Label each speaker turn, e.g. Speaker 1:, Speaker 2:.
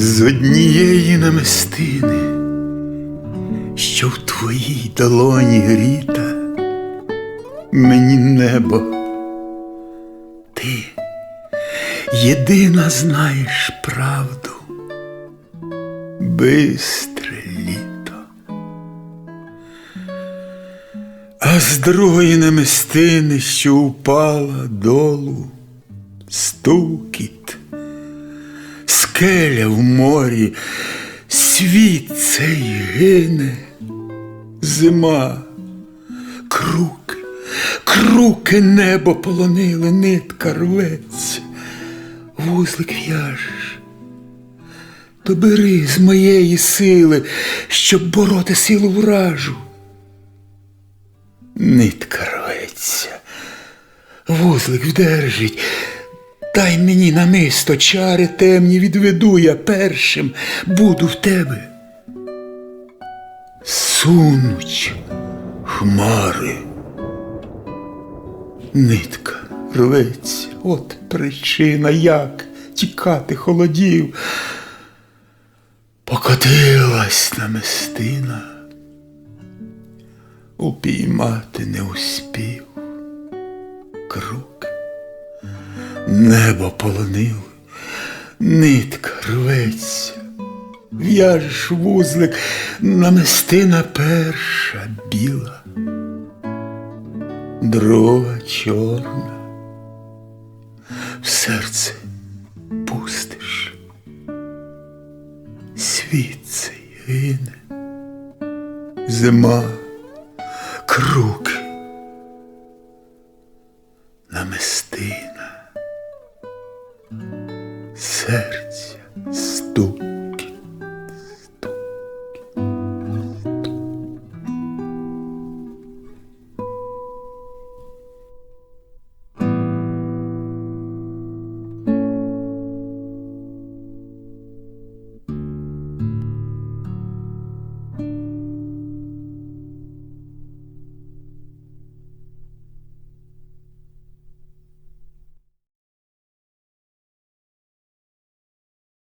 Speaker 1: з однієї намистини, що в твоїй долоні гріта, мені небо, ти єдина знаєш правду, бистре літо. А з другої намистини, що упала долу, стукіт, скеля в морі, світ цей гине, зима, круки, круки небо полонили, нитка рветься, вузлик в'яжеш. То бери з моєї сили, щоб бороти силу вражу. Нитка рветься, вузлик вдержить, дай мені намисто чари темні відведу я першим буду в тебе. Сунуть хмари. Нитка рветься, от причина, як тікати холодів. Покотилась намистина упіймати не успів. Круг, небо полонило, нитка рветься, в'яжеш вузлик, намистина перша біла, друга чорна, в серце пустиш, світ цей гине, зима круки, намистина, серце